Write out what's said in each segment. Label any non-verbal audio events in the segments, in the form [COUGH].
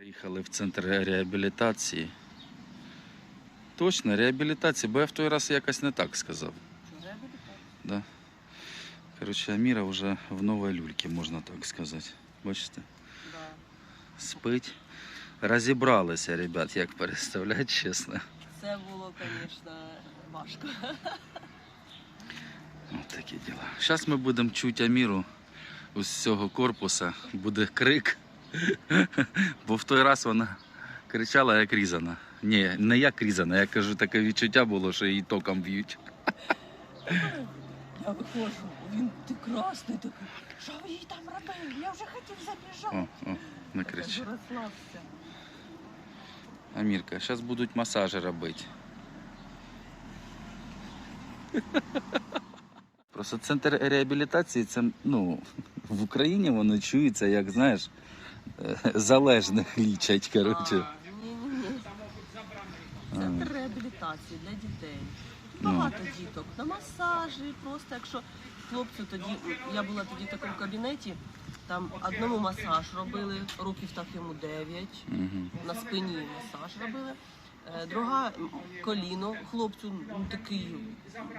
Приїхали в центр реабілітації. Точно, реабілітації, бо я в той раз якось не так сказав. Да. Коротше, Аміра вже в новій люльці, можна так сказати. Бачите? Спить. Розібралися, ребят, як переставляти, чесно. Це було, звісно, важко. Ось такі діла. Зараз ми будемо чути Аміру з цього корпуса. Буде крик. [LAUGHS] Бо в той раз вона кричала як різана. Ні, не як різана, я кажу, таке відчуття було, що її током б'ють. Я виходжу, він ти красний такий. Що ви їй там робили? Я вже хотів забіжати. О, о, не кричи. Розслабся. Амірка, зараз будуть масажі робити. Просто центр реабілітації це ну, в Україні воно чується, як знаєш, залежних лічать. Коротше. Ні-ні-ні. Центр реабілітації для дітей. Ну. Багато діток. На масажі, просто якщо хлопцю тоді, я була тоді в такому кабінеті, там одному масаж робили, років так йому 9, Угу. на спині масаж робили. Е, Друга коліно хлопцю, ну такий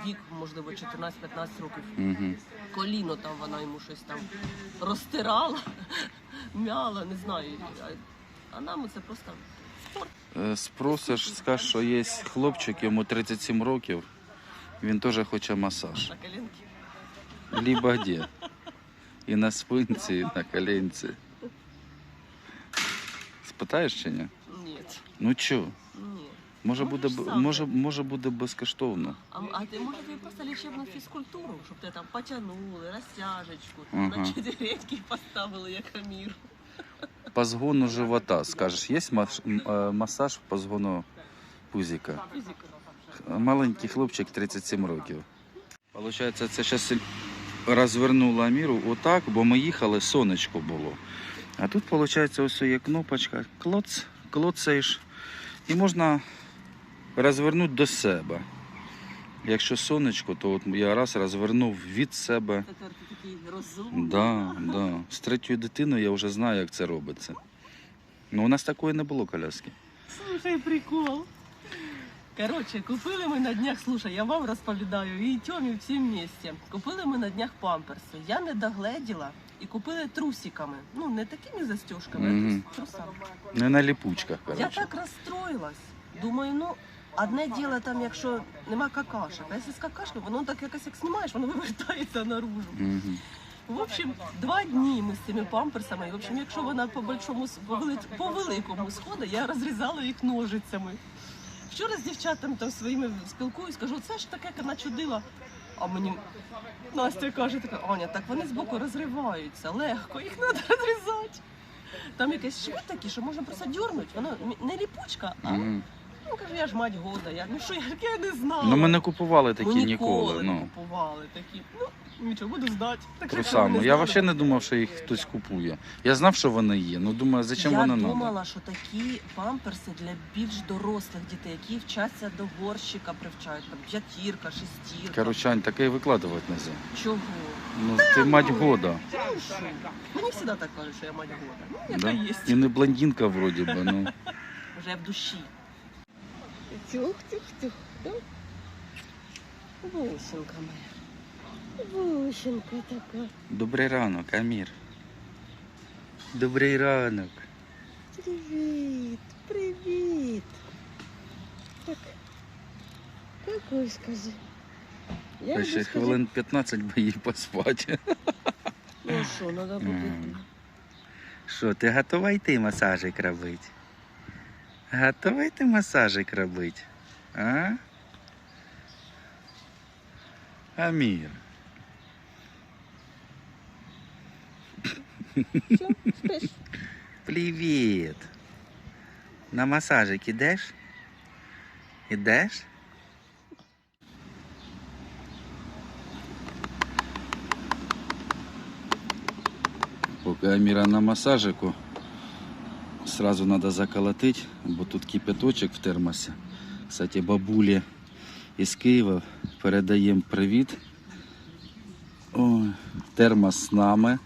вік, можливо, 14-15 років. Угу. Коліно там вона йому щось там розтирала, мяла, не знаю. А- нам це просто спорт. Е, Спросиш, скажеш, що є хлопчик, йому 37 років, він теж хоче масаж. На коленки. Либо де. І на спинці, і на коленці. Спитаєш чи ні? Ні, Ну чо? Може буде, Можеш сам. може, може буде безкоштовно. А, а ти може тобі просто лічебну фізкультуру, щоб ти там потягнули, розтяжечку, Ага. на четвереньки поставили, як Амір. По згону живота, скажеш, є мас- м, е, масаж по згону пузіка? Фізика. Маленький хлопчик 37 років. Получається, це зараз розвернула міру отак, бо ми їхали, сонечко було. А тут, виходить, ось є кнопочка, клоц, клоцаєш, і можна розвернути до себе. Якщо сонечко, то от я раз розвернув від себе. Тепер ти такий розумний. Да, да. З третьою дитиною я вже знаю, як це робиться. Ну, у нас такої не було коляски. Слушай, прикол. Коротше, купили ми на днях, слушай, я вам розповідаю, і Тьомі всім місті. Купили ми на днях памперси. Я не догледіла і купили трусиками. Ну, не такими застежками, Мгм. а трусами. Не на ліпучках, Я коротше. так розстроїлась. Думаю, ну, одне діло там, якщо нема какашок, а якщо з какашкою, воно так якось як знімаєш, воно [LAUGHS] вивертається наружу. Мгм. В общем, два дні ми з цими памперсами. І, в общем, якщо вона по большому с- по, вели- по великому сходить, я розрізала їх ножицями. Вчора з дівчатами там своїми спілкуюсь, кажу, це ж таке начудила. А мені Настя каже, така, Аня, так вони збоку розриваються, легко, їх треба розрізати. Там якийсь швид такий, що можна просто дьорнути, воно не ліпучка, а Мгм. Ну кажу, я ж мать года. Я ну що, як я не знала. Ну, ми не купували такі Ми ніколи. не Ну, купували такі. Ну, нічого, буду здати. Так що трусами. ви не Я знали? взагалі не думав, що їх хтось купує. Я знав, що вони є. Ну думаю, зачем я воно треба? думала, що такі памперси для більш дорослих дітей, які вчаться до горщика, привчають там п'ятірка, шестірка. Короче, Ань, таке і викладувати не можна. Чого? Ну, ти мать года. Ну що? Мені завжди так кажуть, що я мать года. Ну, яка Да? є. І не блондинка вроді би, ну. Вже в душі. Тюх, тюх, тюх. Бусинка моя. Бусинка така. Добрий ранок, Амір. Добрий ранок. Привіт, привіт. Так. Какой скажи? Я Ще хвилин 15 би їй поспати. Ну що, треба буде. Що, ти готова йти масажик робити? Готова йти масажик робити? А? Амір. Все, спиш? Привіт. На масажик ідеш? Ідеш? Поки Аміра на масажику, сразу треба заколотити, бо тут кипяточок в термосі. Кстати, бабулі із Києва передаємо привіт. Ой, термос з нами.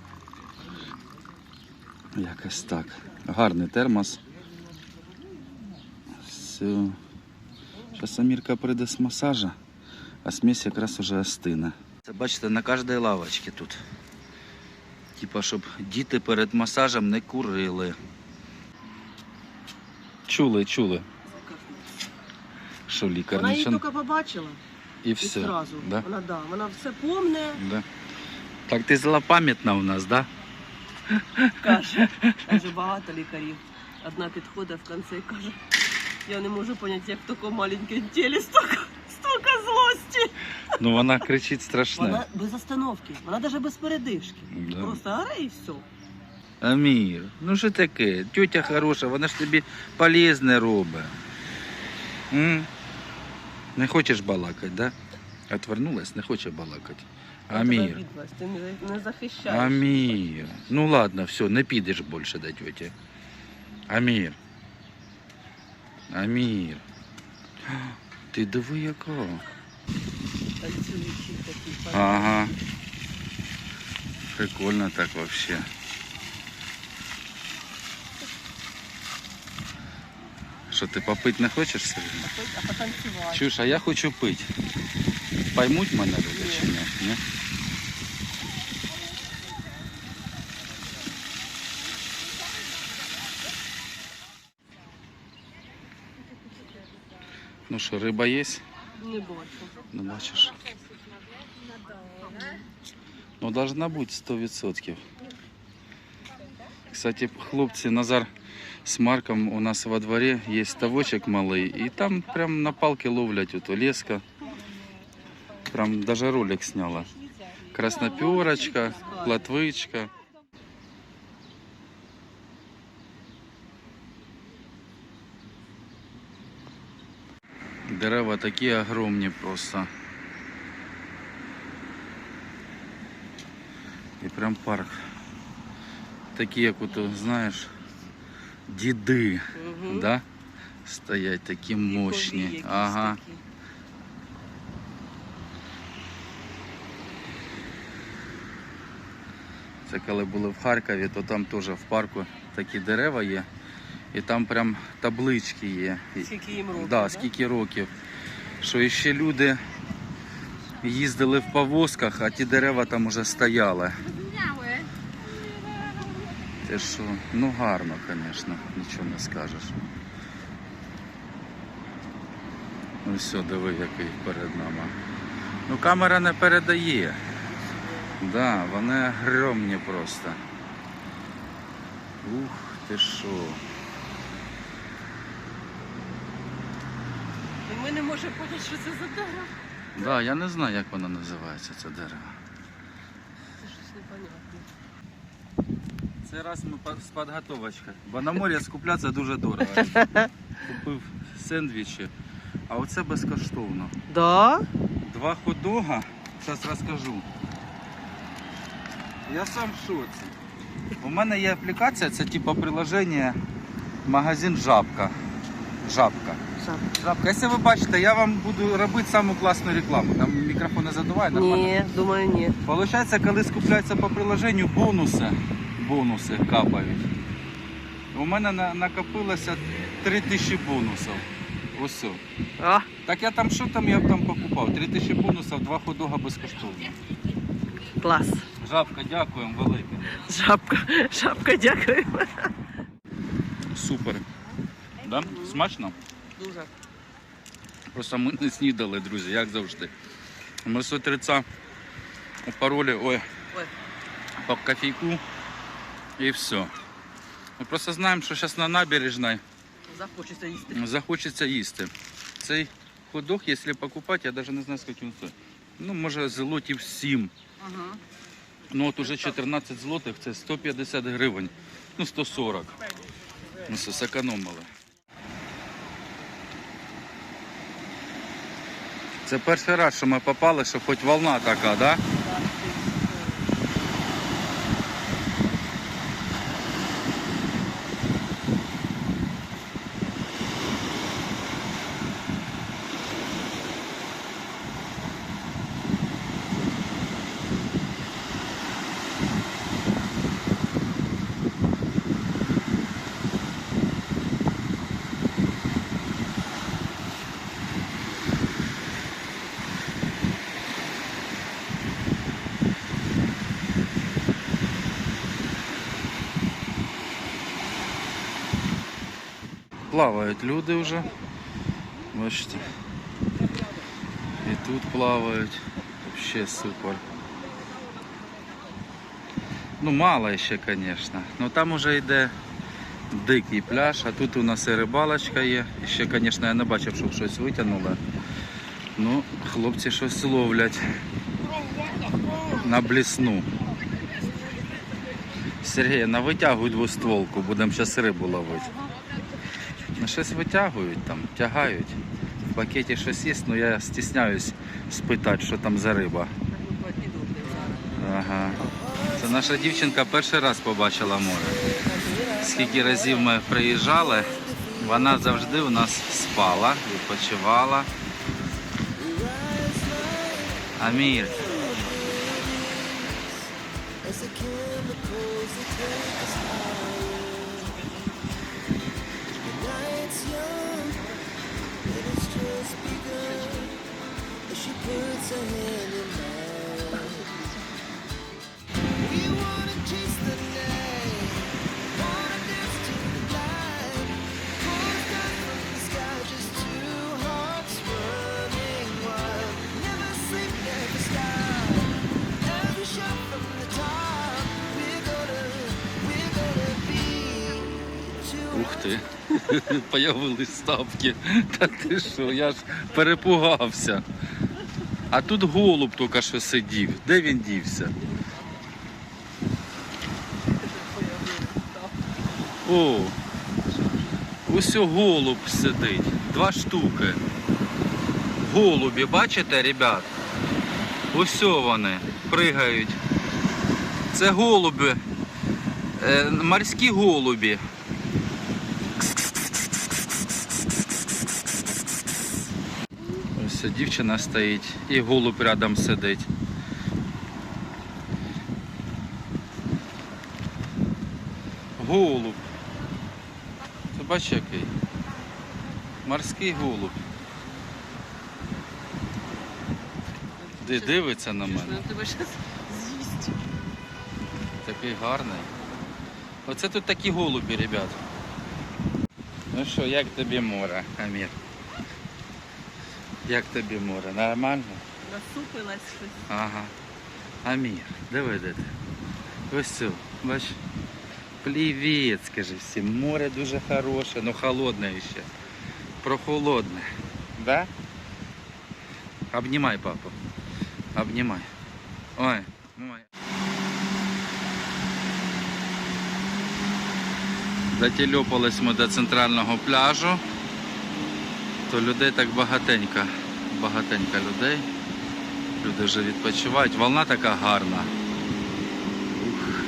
Якось так. Гарний термос. Все. Зараз Амірка прийде з масажа, а смесь якраз уже остине. Це бачите, на кожній лавочці тут. Типа, щоб діти перед масажем не курили. Чули, чули. Що лікар Вона її нічого- тільки побачила і і все. зразу. Да? Вона, да, вона все помне, Да. Так ти злопам'ятна у нас, да? каже. Каже, багато лікарів. Одна підходить в кінці і каже, я не можу зрозуміти, як в такому маленькому тілі стільки, стільки злості. Ну вона кричить страшне. Вона без остановки, вона навіть без передишки. Да. Просто аре і все. Амір, ну що таке? Тетя хороша, вона ж тобі полезне робить. М? Не хочеш балакати, да? Отвернулась, не хоче балакати. Я тебе Амір. обідалась, Ти не, не захищаєш. Амір. Ну ладно, все, не підеш більше до тьоті. Амір. Амір. Ти диви яка. Танцюючий такий. Ага. Прикольно так вообще. Що, ти попити не хочеш сьогодні? А потім- А потанцювати. Чуєш, а я хочу пити. Поймуть мене люди чи ні? ні? Ну що, риба є? Не бачу. Ну бачиш. Ну, должна бути 100%. Кстати, хлопці, Назар З Марком у нас во дворі є ставочок малий, і там прям на палки ловлять ото леска. Прям даже ролик сняла. Красноперочка, платвичка. Дерева такі огромні просто. І прям парк. Такі, як ото, знаєш, діди, Угу. да? Стоять такі мощні. Ага. Це коли були в Харкові, то там теж в парку такі дерева є. І там прям таблички є. Скільки їм років? Да, скільки років. Що ще люди їздили в повозках, а ті дерева там уже стояли. Те що, ну гарно, звісно, нічого не скажеш. Ну все, диви, який перед нами. Ну камера не передає. Да, вони огромні просто. Ух, ти що. Ми не можемо поняти, що це за дерево. Да, я не знаю, як воно називається, це дерево. Це щось непонятне. Це раз ми з підготовочкою. Бо на морі скуплятися дуже дорого. [LAUGHS] Купив сендвічі, а оце безкоштовно. Да? Два хот-дога, зараз розкажу. Я сам в шоці. У мене є аплікація, це типу приложення магазин Жабка. Жабка. Жабка. Якщо ви бачите, я вам буду робити саму класну рекламу. Там мікрофон не задуває, нормально. Ні, думаю, ні. Получається, коли скупляється по приложенню, бонуси, бонуси капають. У мене на- накопилося 3000 бонусів. Ось. А, Так я там що там я там покупав? 3000 бонусів, два ходога безкоштовно. клас. Жабка, дякуємо велике. Жабка, жабка, дякую. Супер. Да? Смачно? Дуже. Просто ми не снідали, друзі, як завжди. Ми з утреца у паролі, ой, Ой. по кофейку і все. Ми просто знаємо, що зараз на набережній Захочеться їсти. захочеться їсти. Цей ходок, якщо покупати, я навіть не знаю, скільки він стоїть. Ну, може, злотів 7. Ага. Ну от уже 14 злотих, це 150 гривень. Ну, 140. Ми все зекономили. Це перший раз, що ми попали, що хоч волна така, да? Плавають люди вже. Бачите. І тут плавають. Вообще супер. Ну, мало ще, звісно. Ну там уже йде дикий пляж, а тут у нас і рибалочка є. І ще, звісно, я не бачив, щоб щось витягнули. Ну, хлопці щось ловлять на блісну. Сергій, на витягуй двостволку, будемо зараз рибу ловити. Ну, щось витягують там, тягають. В пакеті щось є, але я стісняюсь спитати, що там за риба. Ага. Це наша дівчинка перший раз побачила море. Скільки разів ми приїжджали, вона завжди у нас спала, відпочивала. Амір. Ух ти. [LAUGHS] Появились ставки. Та ти що, я ж перепугався. А тут голуб тільки що сидів. Де він дівся? О, ось голуб сидить. Два штуки. Голубі, бачите, ребят? Ось вони пригають. Це голуби. Е, морські голубі. Ось дівчина стоїть і голуб рядом сидить. Голуб. Ти бачиш який? Морський голуб. Де дивиться на мене? З'їсть. Такий гарний. Оце тут такі голубі, ребят. Ну що, як тобі море, Амір? Як тобі море? Нормально? Насупилась щось. Ага. Амір, диви де ти. Ось це, бач. Привіт, скажи всім. Море дуже хороше, ну холодне ще. Прохолодне. Да? Обнімай папу. Обнімай. Ой, ой. Дотільопались ми до центрального пляжу, то людей так багатенько, багатенько людей. Люди вже відпочивають. Волна така гарна. Ух.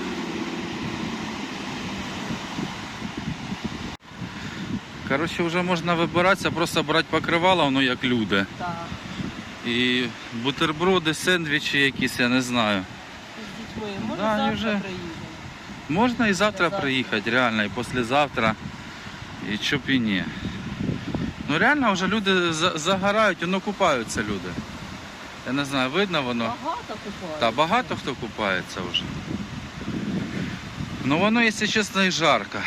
Коротше, вже можна вибиратися, просто брати покривало, воно як люди. Так. І бутерброди, сендвічі якісь, я не знаю. З дітьми. Може Да, завтра вже- приїдемо. Можна і завтра Завтра. приїхати, реально, і післязавтра. І чоб і ні. Ну реально вже люди за- загорають, воно купаються люди. Я не знаю, видно воно. Багато купають. Та багато хто купається вже. Ну воно, якщо чесно, і жарко.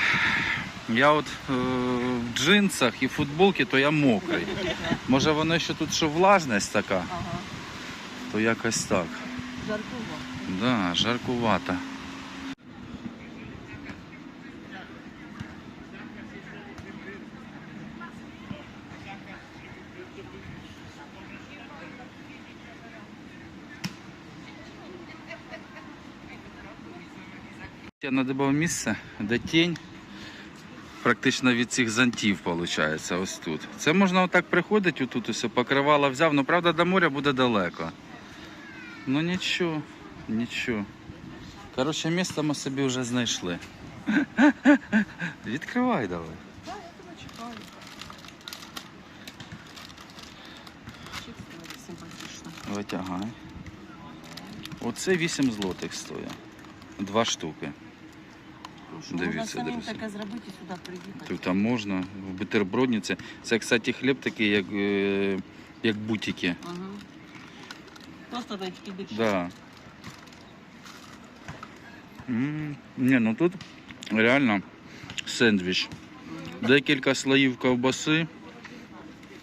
Я от е, в джинсах і футболці, то я мокрий. Може воно ще тут що влажність така, Ага. то якось так. Жаркова. Да, жаркувато. Я надибав місце, де тінь практично від цих зонтів, виходить, ось тут. Це можна отак приходити, отут усе покривало взяв, ну правда до моря буде далеко. Ну нічого, нічого. Коротше, місце ми собі вже знайшли. Відкривай давай. Так, я тебе чекаю. Витягай. Оце 8 злотих стоїть. Два штуки. Що, Дивіться, можна самим дивіться. таке зробити і сюди приїхати. Тут там можна, в бутербродниці. Це, кстати, хліб такий, як, е, як бутики. Ага. Просто тільки більше. Да. М, Ні, ну тут реально сендвіч. Декілька слоїв ковбаси,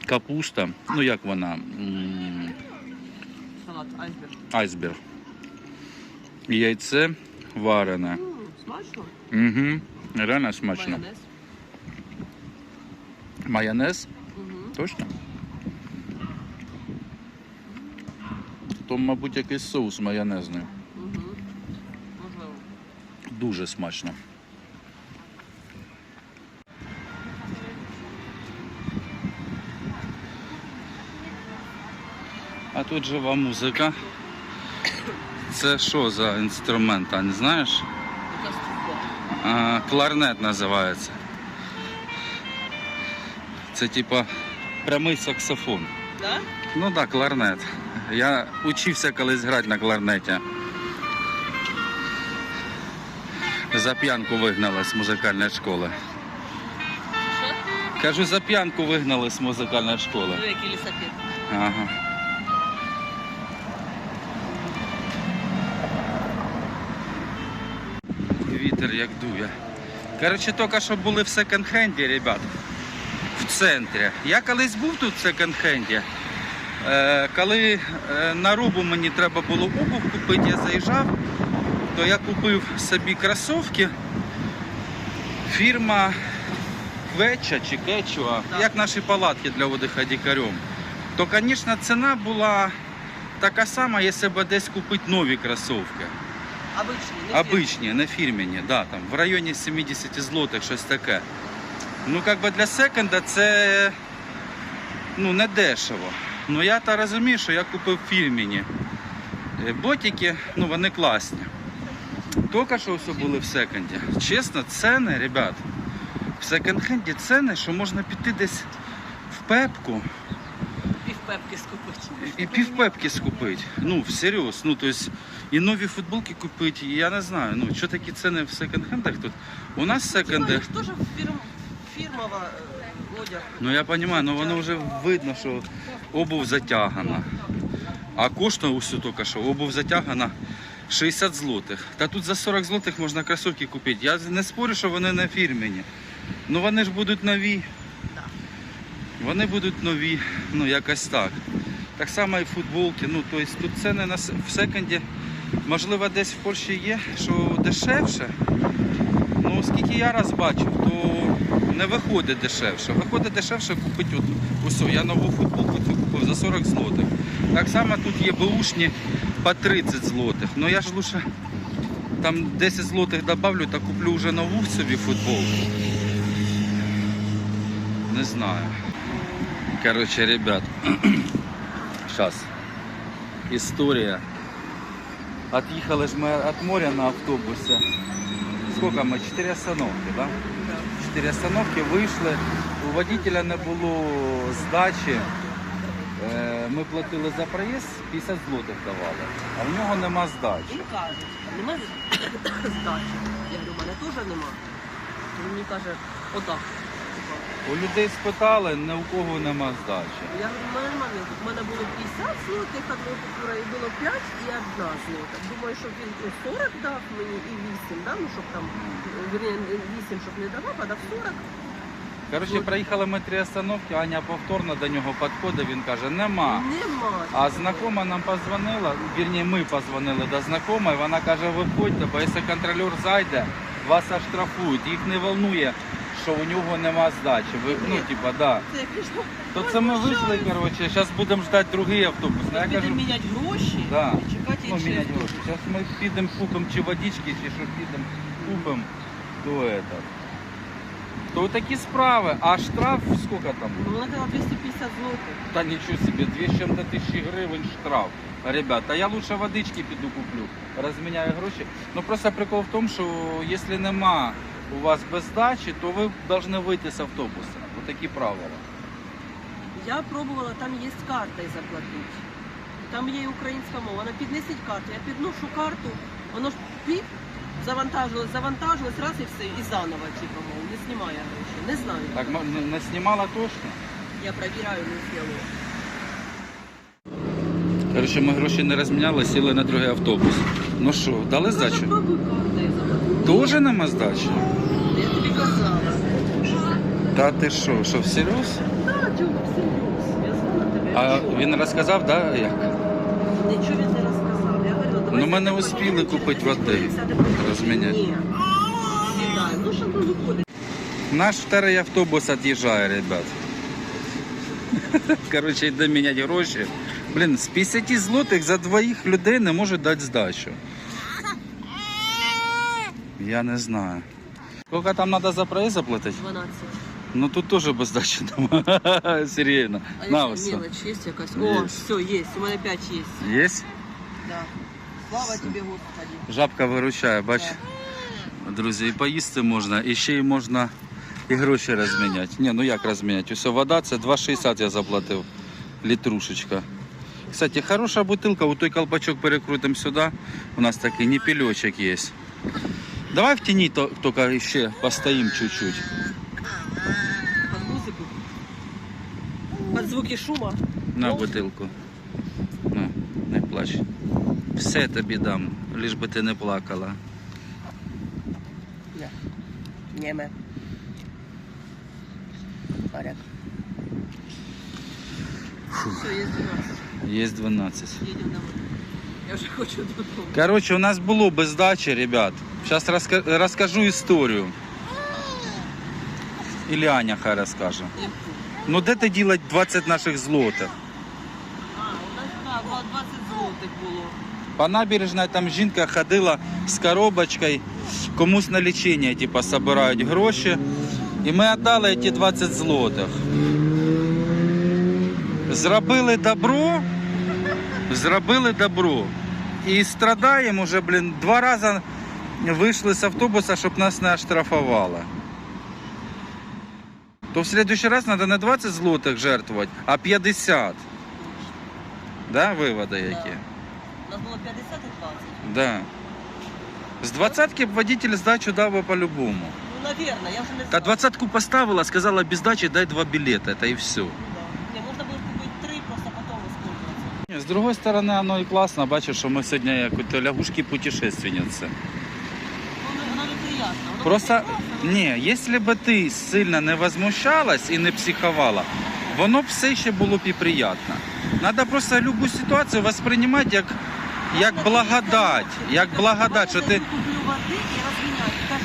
капуста, ну як вона, м, Салат айсберг. айсберг. Яйце варене. Смачно. Угу. Реально смачно. Майонез. Майонез? Мгм. Точно? То, мабуть, якийсь соус майонезний. Мгм. Можливо. Дуже смачно. А тут жива музика. Це що за інструмент, а не знаєш? А, кларнет називається. Це типа прямий саксофон. Да? Ну так, да, кларнет. Я учився колись грати на кларнеті. За п'янку вигнали з музикальної школи. Що? Кажу, за п'янку вигнали з музикальної школи. Ну, який лісапет. Ага. Коротше, тільки що були в секонд-хенді, ребят. В центрі. Я колись був тут в секонд-хенді. Е, коли е, на рубу мені треба було обув купити, я заїжджав, то я купив собі кросівки. Фірма Квеча чи Кечуа, як наші палатки для отдыха дикарем. То, звісно, ціна була така сама, якщо б десь купити нові кросівки. Не фірма. Обичні, не фірмені, да, там, в районі 70 злотих, щось таке. Ну, як би для секонда це ну, не дешево. Ну я та розумію, що я купив фірмені. Е, Ботики, ну вони класні. Тільки що все були в секонді. Чесно, ціни, ребят, в секонд-хенді ціни, що можна піти десь в пепку Півпепки скупити. і півпепки скупити. Ну, всерйоз. Ну, тобто, і нові футболки купити, і я не знаю, ну, що такі ціни в секонд-хендах тут. У нас секонди. Секонди. теж фірм, фірмова е, одяг. Ну я розумію, ну воно вже видно, що обув затягана. А коштує усю тільки що, обув затягана 60 злотих. Та тут за 40 злотих можна кросівки купити. Я не спорю, що вони на фірмені. Ну вони ж будуть нові. Вони будуть нові, ну якось так. Так само і футболки. Ну, тобто тут ціни на в секонді, можливо, десь в Польщі є, що дешевше. Ну, оскільки я раз бачив, то не виходить дешевше. Виходить дешевше купити от, усе. Я нову футболку купив за 40 злотих. Так само тут є беушні по 30 злотих. Ну я ж лучше там 10 злотих добавлю та куплю вже нову собі футболку. Не знаю. Короче, ребят, [CLEARS THROAT] сейчас история. Отъехали же мы от моря на автобусе. Сколько мы? Четыре остановки, да? Чотири остановки вийшли. У водителя не було здачі. Е, Ми платили за проїзд, 50 злотих давали, а в нього нема здачі. Він каже, нема [COUGHS] здачі. Я говорю, у мене теж нема. Він мені каже, отак. У людей спитали, ні у кого нема здачі. Я говорю, у мене немає. У мене було 50 злотих, одна купюра, і було 5 і одна злота. Думаю, що він ну, 40 дав мені і 8, да? ну, щоб там, вірні, 8, щоб не давав, а дав 40. Коротше, проїхали ми три остановки, Аня повторно до нього підходить, він каже, нема. Нема. А знакома нам позвонила, вірні, ми позвонили до знакомої, вона каже, виходьте, бо якщо контролер зайде, вас оштрафують. Їх не волнує, що у нього нема здачі. Ви, ну, типа, да. Це. То це ми вийшли, коротше, зараз будемо ждати другий автобус. Ну, Я кажу, міняти гроші Да. і чекати ну, інший міняти автобус. гроші. Зараз ми підемо купимо чи водички, чи що підемо купимо, то это. То такі справи. А штраф скільки там? Ну, Вона дала 250 злотих. Та нічого собі, 2 з чим-то тисячі гривень штраф. Ребята, я лучше водички піду куплю, розміняю гроші. Ну просто прикол в тому, що якщо нема у вас без здачі, то ви повинні вийти з автобуса. Отакі правила. Я пробувала, там є карта і заплатити. Там є українська мова. Вона піднесіть карту. Я підношу карту, воно ж пік, завантажилось, завантажилось, раз і все, і заново, типу, мов, не знімає гроші. Не знаю. Так ну, не, не знімала точно. Я перевіряю, не зняла. Коротше, ми гроші не розміняли, сіли на другий автобус. Ну що, дали здачу? Картою заплатити. Тоже нема здачі? Та ти що, що всерйоз? Так, Дюк, всерйоз. Я знала тебе. А він розказав, да, як? Нічого він не розказав. Я давай Ну, ми не успіли купити води, розміняти. Ні. Сідай. Ну, що тут виходить? Наш второй автобус отъезжает, ребят. [LAUGHS] Короче, йде міняти гроші. Блін, з 50 злотих за двоїх людей не можуть дати здачу. Я не знаю. Сколько там треба за проїзд заплатити? 12. Ну тут теж без здачі немає. [LAUGHS] Серйозно. А На ось. мелочь є якась? О, все, є. У мене 5 є. Є? Да. Слава тобі, Господи. Жабка виручає, бач. Друзі, і поїсти можна, і ще й можна і гроші розміняти. Ні, ну як розміняти? Усе вода це 2,60 я заплатив. Літрушечка. Кстати, хороша бутилка, у той колпачок перекрутимо сюди. У нас такий непільочок є. Давай в тіні то, тільки ще постоїмо чуть-чуть. звуки шума. На Ну. бутилку. Ну, не плач. Все тобі дам, лиш би ти не плакала. Не. Неме. Поряд. Все, є 12. Є 12. Їдемо домой. Я вже хочу додому. Короче, у нас було без дачі, ребят. Сейчас раска- расскажу историю. Или Аня хай розкаже. Ну де ти ділать 20 наших злотих? А, у нас так, було 20 злотих було. По набережной там жінка ходила з коробочкою, комусь на лічення, типа, собирають гроші. І ми віддали ті 20 злотих. Зробили добро, зробили добро. І страдаємо вже, блін, два рази вийшли з автобуса, щоб нас не оштрафували. То в следующий раз треба не 20 злотих жертвувати, а 50. Да, виводи які? У нас було 50 і 20. Да. З двадцятки б водитель здачу дав би по-любому. Ну, наверное, я вже не Та знаю. двадцятку поставила, сказала без здачі дай два білети, та і все. Ну, да. Не, можна було купити три, просто потім воспользуватися. Ні, З другої сторони, воно і класно, бачиш, що ми сьогодні як ото лягушки путешественниці. Воно, воно неприємно. Воно Просто неприємно. Ні, якщо б ти сильно не возмущалась і не психувала, воно б все ще було б і приємно. Треба просто любу ситуацію восприймати як, як благодать, як благодать, що ти.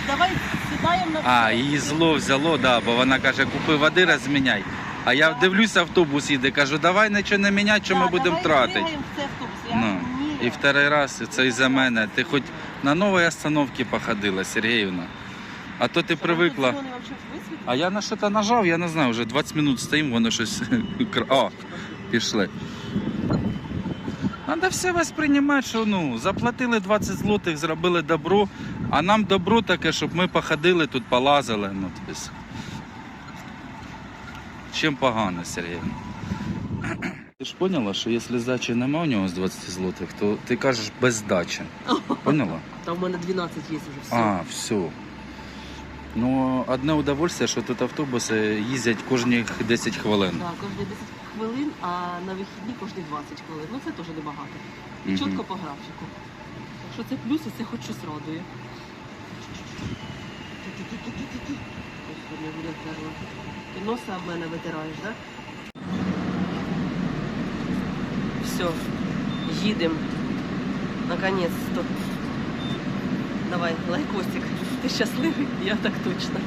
Давай сідаємо на А, її зло взяло, да, бо вона каже, купи води, розміняй. А я дивлюся, автобус їде, кажу, давай нічого не міняти, що ми будемо давай тратити. пригаємо в цей автобус. Я Ну, і второй раз, це і за мене. Ти хоч на новій остановці походила, Сергіївна. А то ти привикла. А я на що-то нажав, я не знаю, вже 20 минут стоїмо, воно щось. О, пішли. Треба все восприймати, що ну, заплатили 20 злотих, зробили добро, а нам добро таке, щоб ми походили тут, полазили. Ну, чим погано, Сергіївна? Ти ж поняла, що якщо здачі немає у нього з 20 злотих, то ти кажеш без здачі. [LAUGHS] Поняла? Там в мене 12 є вже все. А, все. Ну, одне удовольствие, що тут автобуси їздять кожні 10 хвилин. Да, кожні 10 хвилин, а на вихідні кожні 20 хвилин. Ну це теж небагато. І Мгм. чітко по графіку. Так що це плюс і це хоч щось радує. Господи, я буде терла. Ти носа об мене витираєш, так? Да? Все, їдемо. Наконець-то. Давай, лайкосик. Ти щасливий? Я так точно.